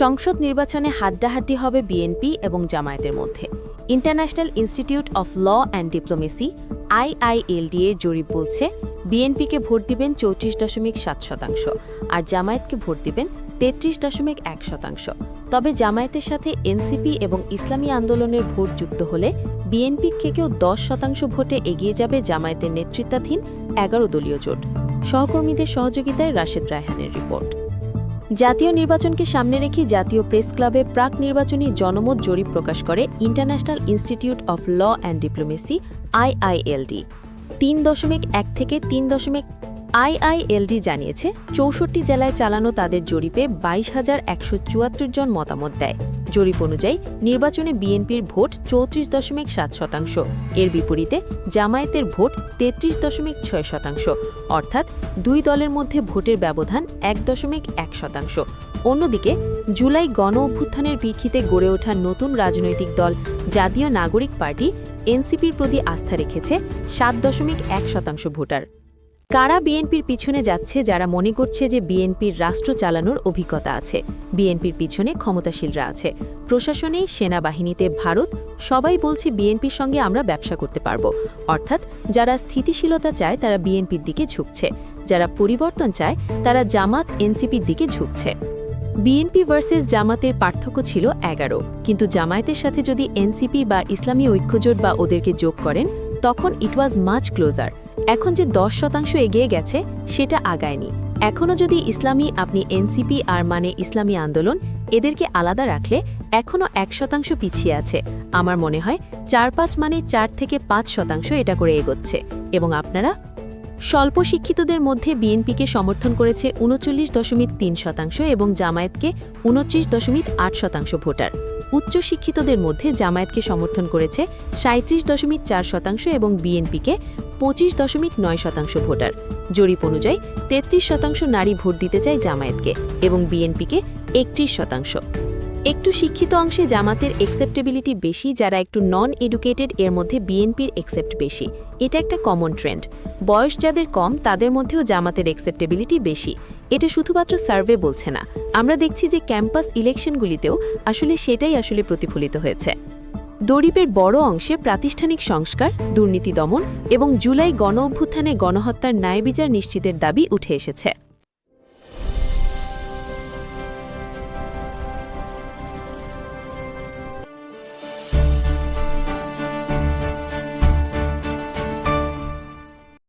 সংসদ নির্বাচনে হাড্ডাহাড্ডি হবে বিএনপি এবং জামায়াতের মধ্যে। International Institute of Law and Diplomacy IILD এর জরিপ বলছে বিএনপিকে ভোট দিবেন চৌত্রিশ দশমিক সাত শতাংশ আর জামায়াতকে ভোট দিবেন তেত্রিশ দশমিক এক শতাংশ। তবে জামায়াতের সাথে এনসিপি এবং ইসলামী আন্দোলনের ভোট যুক্ত হলে বিএনপি থেকেও দশ শতাংশ ভোটে এগিয়ে যাবে জামায়াতের নেতৃত্বাধীন এগারো দলীয় জোট। সহকর্মীদের সহযোগিতায় রাশেদ রায়হানের রিপোর্ট। জাতীয় নির্বাচনকে সামনে রেখে জাতীয় প্রেস ক্লাবে প্রাক নির্বাচনী জনমত জরিপ প্রকাশ করে International Institute of Law and Diplomacy IILD তিন দশমিক এক থেকে তিন দশমিক আইআইএলডি জানিয়েছে, চৌষট্টি জেলায় চালানো তাদের জরিপে বাইশ হাজার একশো জন মতামত দেয়। জরিপ অনুযায়ী নির্বাচনে বিএনপির ভোট চৌত্রিশ দশমিক সাত শতাংশ, এর বিপরীতে জামায়াতের ভোট তেত্রিশ দশমিক ছয় শতাংশ, অর্থাৎ দুই দলের মধ্যে ভোটের ব্যবধান এক দশমিক এক শতাংশ। অন্যদিকে, জুলাই গণ অভ্যুত্থানের ভিক্ষিতে গড়ে ওঠা নতুন রাজনৈতিক দল জাতীয় নাগরিক পার্টি এনসিপির প্রতি আস্থা রেখেছে সাত দশমিক এক শতাংশ ভোটার। কারা বিএনপির পিছনে যাচ্ছে যারা মনে করছে যে বিএনপির রাষ্ট্র চালানোর অভিজ্ঞতা আছে? বিএনপির পিছনে ক্ষমতাশীলরা আছে। প্রশাসনে, সেনাবাহিনীতে ভারত, সবাই বলছে বিএনপির সঙ্গে আমরা ব্যবসা করতে পারব। অর্থাৎ যারা স্থিতিশীলতা চায় তারা বিএনপির দিকে ঝুঁকছে। যারা পরিবর্তন চায় তারা জামাত, এনসিপির দিকে ঝুঁকছে। বিএনপি ভার্সেস জামাতের পার্থক্য ছিল এগারো। কিন্তু জামায়াতের সাথে যদি এনসিপি বা ইসলামী ঐক্যজোট বা ওদেরকে যোগ করেন, তখন ইট ওয়াজ মাচ ক্লোজার এখন যে দশ শতাংশ এগিয়ে গেছে, সেটা আগায়নি। এখনও যদি ইসলামী আপনি এনসিপি আর মানে ইসলামী আন্দোলন, এদেরকে আলাদা রাখলে এখনও এক শতাংশ পিছিয়ে আছে। আমার মনে হয় চার পাঁচ মানে চার থেকে পাঁচ শতাংশ এটা করে এগোচ্ছে। এবং আপনারা? স্বল্প শিক্ষিতদের মধ্যে বিএনপিকে সমর্থন করেছে উনচল্লিশ দশমিক তিন শতাংশ এবং জামায়াতকে উনত্রিশ দশমিক আট শতাংশ ভোটার। উচ্চ শিক্ষিতদের মধ্যে জামায়াতকে সমর্থন করেছে সাঁত্রিশ দশমিক চার শতাংশ এবং বিএনপিকে পঁচিশ দশমিক নয় শতাংশ ভোটার। জরিপ অনুযায়ী তেত্রিশ শতাংশ নারী ভোট দিতে চায় জামায়াতকে এবং বিএনপিকে একত্রিশ শতাংশ। একটু শিক্ষিত অংশে জামাতের একসেপ্টেবিলিটি বেশি, যারা একটু নন এডুকেটেড এর মধ্যে বিএনপির একসেপ্ট বেশি। এটা একটা কমন ট্রেন্ড বয়স যাদের কম, তাদের মধ্যেও জামাতের একসেপ্টেবিলিটি বেশি। এটা শুধুমাত্র সার্ভে বলছে না। আমরা দেখছি যে ক্যাম্পাস ইলেকশনগুলিতেও আসলে সেটাই আসলে প্রতিফলিত হয়েছে। দরিপের বড় অংশে প্রাতিষ্ঠানিক সংস্কার, দুর্নীতি দমন এবং জুলাই গণ অভ্যুত্থানে গণহত্যার ন্যায়বিচার নিশ্চিতের দাবি উঠে এসেছে।